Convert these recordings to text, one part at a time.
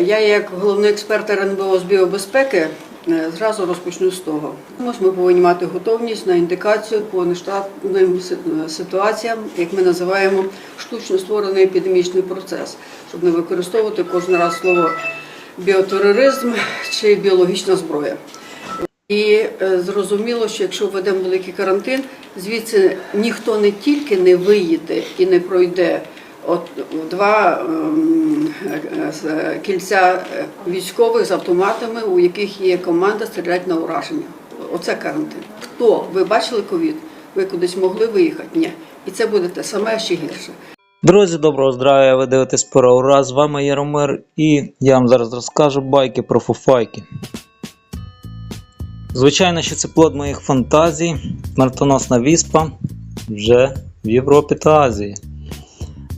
Я, як головний експерт РНБО з біобезпеки, е, зразу розпочну з того. Ми повинні мати готовність на індикацію по нештатним ситуаціям, як ми називаємо штучно створений епідемічний процес, щоб не використовувати кожен раз слово біотероризм чи біологічна зброя. І е, зрозуміло, що якщо введемо великий карантин, звідси ніхто не тільки не виїде і не пройде от два ем, кільця е, військових з автоматами, у яких є команда стрілять на ураження. Оце карантин. Хто ви бачили ковід? Ви кудись могли виїхати? Ні. І це буде те саме ще гірше. Друзі, доброго здравия! Ви дивитесь пора ура. З вами Яромир і я вам зараз розкажу байки про фуфайки. Звичайно, що це плод моїх фантазій. Смертоносна віспа вже в Європі та Азії.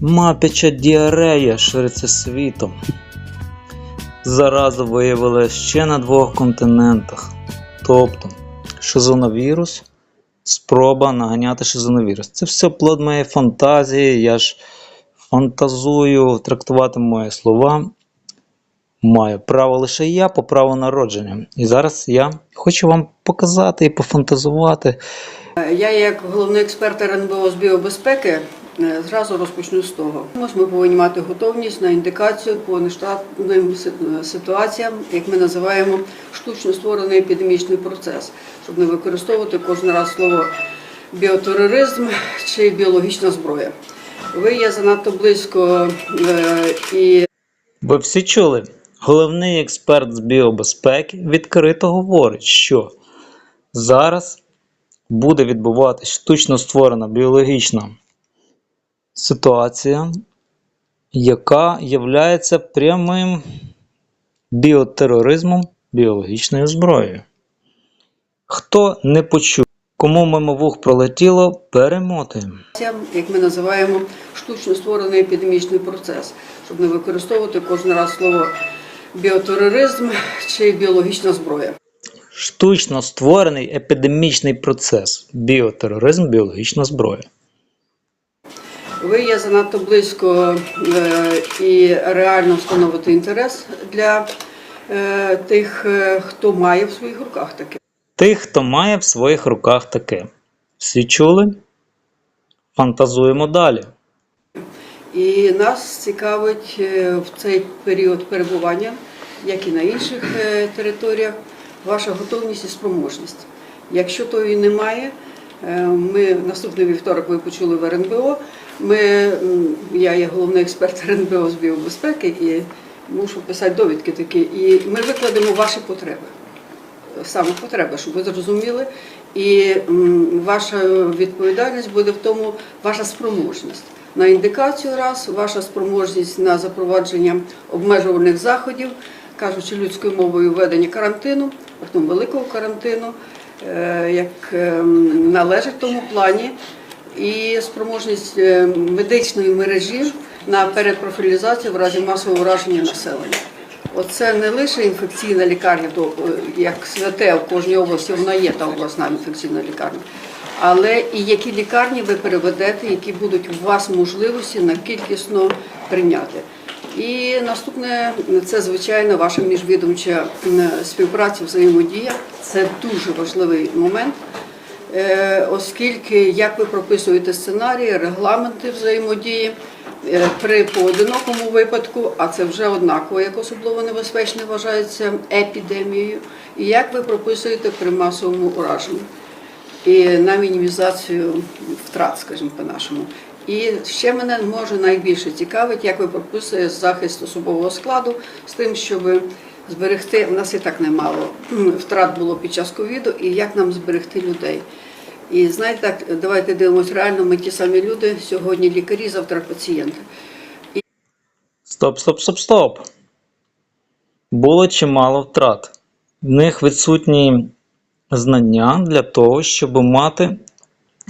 Мапяча діарея шириться світом. Заразу виявили ще на двох континентах. Тобто, шизоновірус спроба наганяти шизоновірус. Це все плод моєї фантазії. Я ж фантазую, трактувати мої слова. Маю право лише я по праву народження. І зараз я хочу вам показати і пофантазувати. Я, як головний експерт РНБО з біобезпеки, зразу розпочну з того. Ось Ми повинні мати готовність на індикацію по нештатним ситуаціям, як ми називаємо штучно створений епідемічний процес, щоб не використовувати кожен раз слово біотероризм чи біологічна зброя. Ви є занадто близько е, і Ви всі чули? Головний експерт з біобезпеки відкрито говорить, що зараз буде відбуватися штучно створена біологічна ситуація, яка є прямим біотероризмом біологічною зброєю. Хто не почув, кому мимо вух пролетіло, перемотуємо. як ми називаємо штучно створений епідемічний процес, щоб не використовувати кожен раз слово біотероризм чи біологічна зброя. Штучно створений епідемічний процес. Біотероризм, біологічна зброя. Ви є занадто близько е, і реально встановити інтерес для е, тих, е, хто має в своїх руках таке. Тих, хто має в своїх руках таке. Всі чули? Фантазуємо далі. І нас цікавить в цей період перебування, як і на інших територіях, ваша готовність і спроможність. Якщо тої немає, ми наступний вівторок ви почули в РНБО. Ми, я є головний експерт РНБО з біобезпеки і мушу писати довідки такі. І ми викладемо ваші потреби саме потреби, щоб ви зрозуміли. І ваша відповідальність буде в тому, ваша спроможність. На індикацію раз, ваша спроможність на запровадження обмежувальних заходів, кажучи людською мовою введення карантину, притом великого карантину, е, як ем, належить тому плані, і спроможність е, медичної мережі на перепрофілізацію в разі масового ураження населення. Оце не лише інфекційна лікарня, то е, як святе в кожній області вона є та обласна інфекційна лікарня. Але і які лікарні ви переведете, які будуть у вас можливості на кількісно прийняти. І наступне це звичайно ваша міжвідомча співпраця, взаємодія. Це дуже важливий момент. Е, оскільки як ви прописуєте сценарії, регламенти взаємодії е, при поодинокому випадку, а це вже однаково, як особливо небезпечне вважається епідемією, і як ви прописуєте при масовому ураженні і на мінімізацію втрат, скажімо по-нашому. І ще мене може найбільше цікавить, як ви прописуєте захист особового складу з тим, щоб зберегти, в нас і так немало втрат було під час ковіду, і як нам зберегти людей. І знаєте, так, давайте дивимося, реально ми ті самі люди, сьогодні лікарі, завтра пацієнти. І... Стоп, стоп, стоп, стоп. Було чимало втрат. В них відсутні знання для того, щоб мати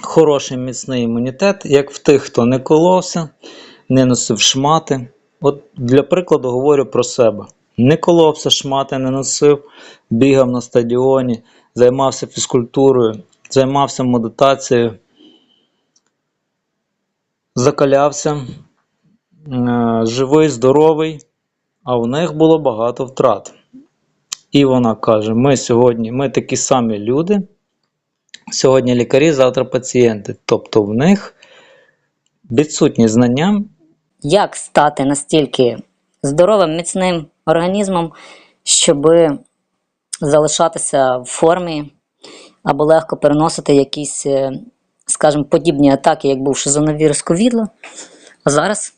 хороший міцний імунітет, як в тих, хто не коловся, не носив шмати. От для прикладу говорю про себе. Не коловся, шмати не носив, бігав на стадіоні, займався фізкультурою, займався медитацією, закалявся, е, живий, здоровий, а в них було багато втрат. І вона каже: ми сьогодні, ми такі самі люди. Сьогодні лікарі, завтра пацієнти. Тобто в них відсутні знання, як стати настільки здоровим, міцним організмом, щоб залишатися в формі або легко переносити якісь, е, скажімо, подібні атаки, як був шизоновірус ковідла. А зараз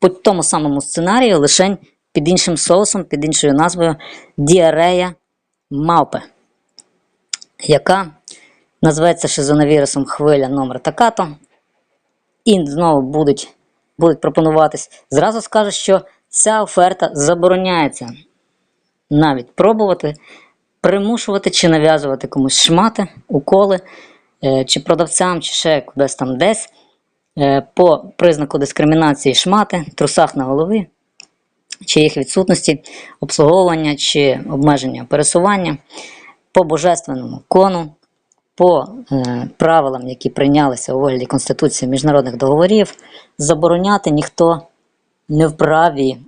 по тому самому сценарію, лише під іншим соусом, під іншою назвою діарея мавпи, яка називається шизоновірусом хвиля номер такато і знову будуть, будуть пропонуватись. Зразу скажу, що ця оферта забороняється навіть пробувати, примушувати чи нав'язувати комусь шмати, уколи, е, чи продавцям, чи ще кудись там десь. е, По признаку дискримінації шмати, трусах на голові, чи їх відсутності, обслуговування чи обмеження пересування, по божественному кону, по е, правилам, які прийнялися у вигляді Конституції міжнародних договорів, забороняти ніхто не вправі,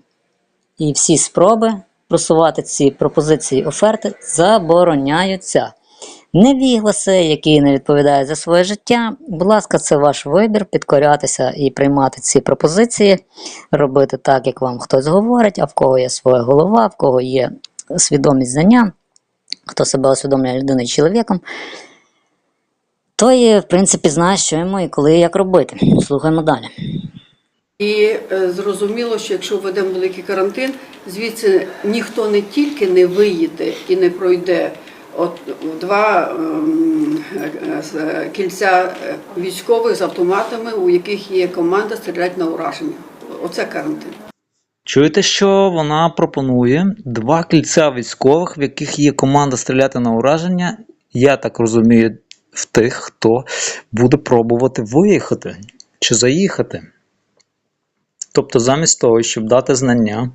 і всі спроби просувати ці пропозиції оферти забороняються. Невігласи, які не відповідають за своє життя, будь ласка, це ваш вибір підкорятися і приймати ці пропозиції, робити так, як вам хтось говорить, а в кого є своя голова, в кого є свідомість знання, хто себе усвідомлює людиною чоловіком. Той, в принципі, знає, що йому і коли і як робити. Слухаємо далі. І е, зрозуміло, що якщо введемо великий карантин, звідси ніхто не тільки не виїде і не пройде от два ем, е, е, кільця військових з автоматами, у яких є команда стріляти на ураження. Оце карантин. Чуєте, що вона пропонує два кільця військових, в яких є команда стріляти на ураження. Я так розумію, в тих, хто буде пробувати виїхати чи заїхати. Тобто, замість того, щоб дати знання,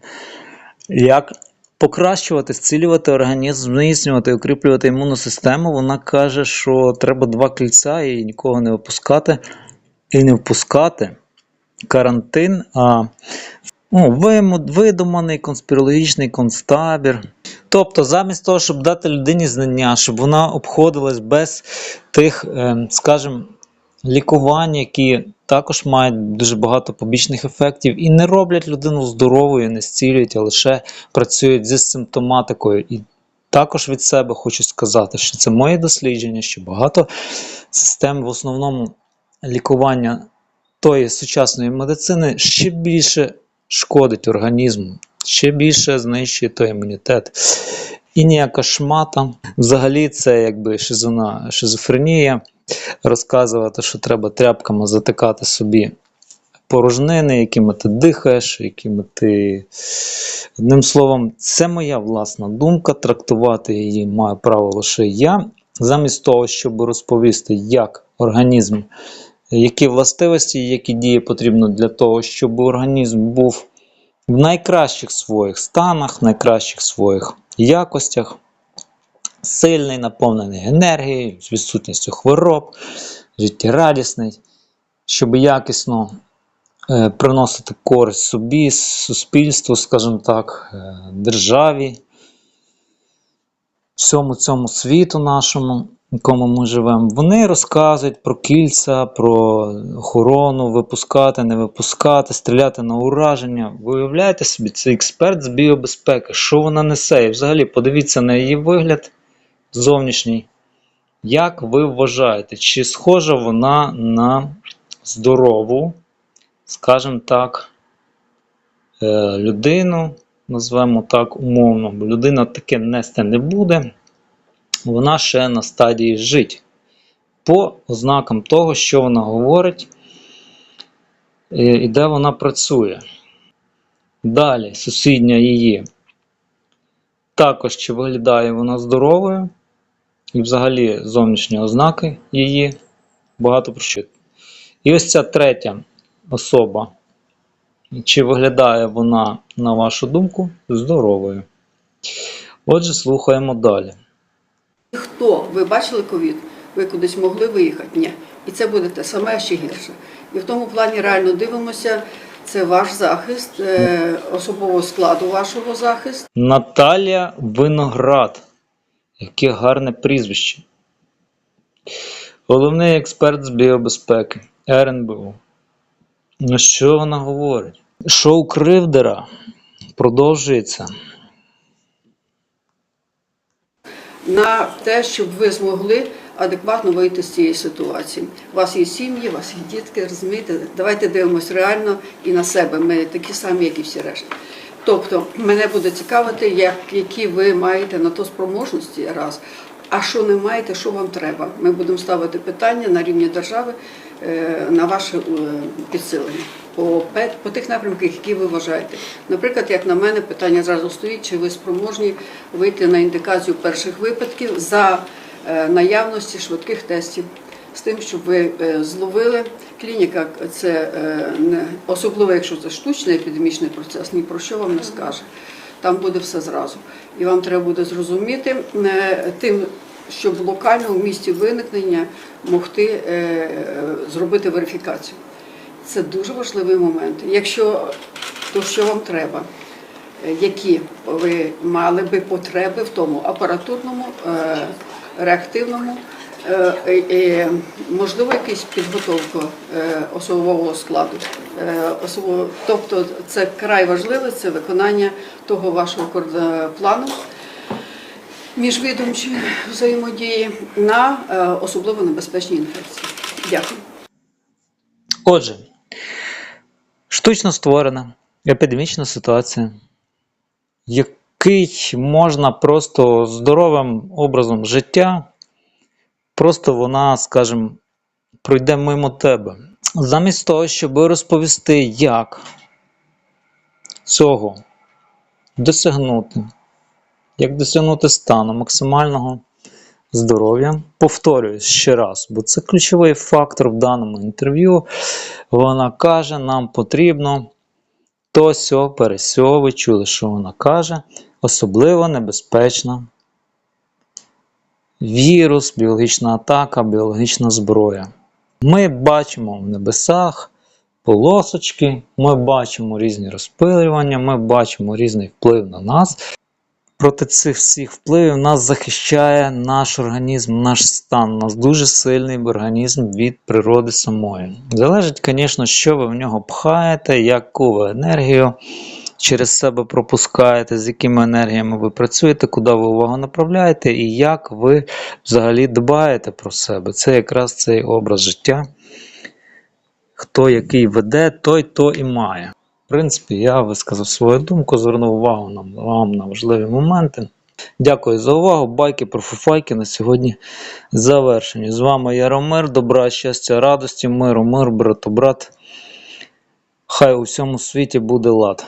як покращувати, зцілювати організм, зміцнювати, укріплювати імунну систему, вона каже, що треба два кільця і нікого не випускати, і не впускати карантин. а Ну, видуманий конспірологічний концтабір. Тобто, замість того, щоб дати людині знання, щоб вона обходилась без тих, ем, скажімо, лікувань, які також мають дуже багато побічних ефектів, і не роблять людину здоровою, не зцілюють, а лише працюють зі симптоматикою. І також від себе хочу сказати, що це моє дослідження, що багато систем в основному лікування тої сучасної медицини ще більше шкодить організму, ще більше знищує той імунітет. І ніяка шмата. Взагалі, це якби шизона, шизофренія. Розказувати, що треба тряпками затикати собі порожнини, якими ти дихаєш, якими ти. Одним словом, це моя власна думка. Трактувати її маю право лише я. Замість того, щоб розповісти, як організм які властивості, які дії потрібно для того, щоб організм був в найкращих своїх станах, в найкращих своїх якостях, сильний, наповнений енергією, з відсутністю хвороб, життєрадісний, щоб якісно е, приносити користь собі, суспільству, скажімо так, е, державі, всьому цьому світу нашому, якому ми живемо, вони розказують про кільця, про охорону, випускати, не випускати, стріляти на ураження. Ви уявляєте собі, це експерт з біобезпеки, що вона несе? І взагалі подивіться на її вигляд зовнішній. Як ви вважаєте, чи схожа вона на здорову, скажімо так, е, людину, назвемо так умовно, бо людина таке нести не буде, вона ще на стадії жить. По ознакам того, що вона говорить е, і де вона працює. Далі, сусідня її. Також чи виглядає вона здоровою, і взагалі зовнішні ознаки її багато про що. І ось ця третя особа. Чи виглядає вона, на вашу думку, здоровою? Отже, слухаємо далі. Хто ви бачили ковід? Ви кудись могли виїхати? Ні. І це буде те саме ще гірше. І в тому плані реально дивимося, Це ваш захист, е, особового складу вашого захисту. Наталія Виноград. Яке гарне прізвище. Головний експерт з біобезпеки РНБУ. Що вона говорить? Шоу Кривдера продовжується. На те, щоб ви змогли адекватно вийти з цієї ситуації. У вас є сім'ї, у вас є дітки, розумієте? Давайте дивимось реально і на себе. Ми такі самі, як і всі решта. Тобто, мене буде цікавити, як, які ви маєте на то спроможності раз. А що не маєте, що вам треба? Ми будемо ставити питання на рівні держави на ваше е, підсилення по, по тих напрямках, які ви вважаєте. Наприклад, як на мене, питання зразу стоїть, чи ви спроможні вийти на індикацію перших випадків за е, наявності швидких тестів. З тим, щоб ви е, зловили клініка, це е, не особливо, якщо це штучний епідемічний процес, ні про що вам не скаже. Там буде все зразу. І вам треба буде зрозуміти е, тим, щоб локально в місті виникнення могти е, е, зробити верифікацію. Це дуже важливий момент. Якщо то, що вам треба, Е, які ви мали би потреби в тому апаратурному, реактивному, можливо, якась підготовка е, особового складу. Тобто це край важливе, це виконання того вашого плану міжвідомчої взаємодії на е, особливо небезпечні інфекції. Дякую. Отже, штучно створена епідемічна ситуація, який можна просто здоровим образом життя, просто вона, скажімо, пройде мимо тебе. Замість того, щоб розповісти, як цього досягнути, як досягнути стану максимального здоров'я. Повторююсь ще раз, бо це ключовий фактор в даному інтерв'ю. Вона каже, нам потрібно то сьо, пересьо. Ви чули, що вона каже. Особливо небезпечна вірус, біологічна атака, біологічна зброя. Ми бачимо в небесах полосочки, ми бачимо різні розпилювання, ми бачимо різний вплив на нас. Проти цих всіх впливів нас захищає наш організм, наш стан. У нас дуже сильний організм від природи самої. Залежить, звісно, що ви в нього пхаєте, яку ви енергію через себе пропускаєте, з якими енергіями ви працюєте, куди ви увагу направляєте, і як ви взагалі дбаєте про себе. Це якраз цей образ життя. Хто який веде, той то і має. В принципі, я висказав свою думку, звернув увагу на, вам на важливі моменти. Дякую за увагу. Байки про фуфайки на сьогодні завершені. З вами Яромир. Добра, щастя, радості, миру, мир, брато, брат. Хай у всьому світі буде лад.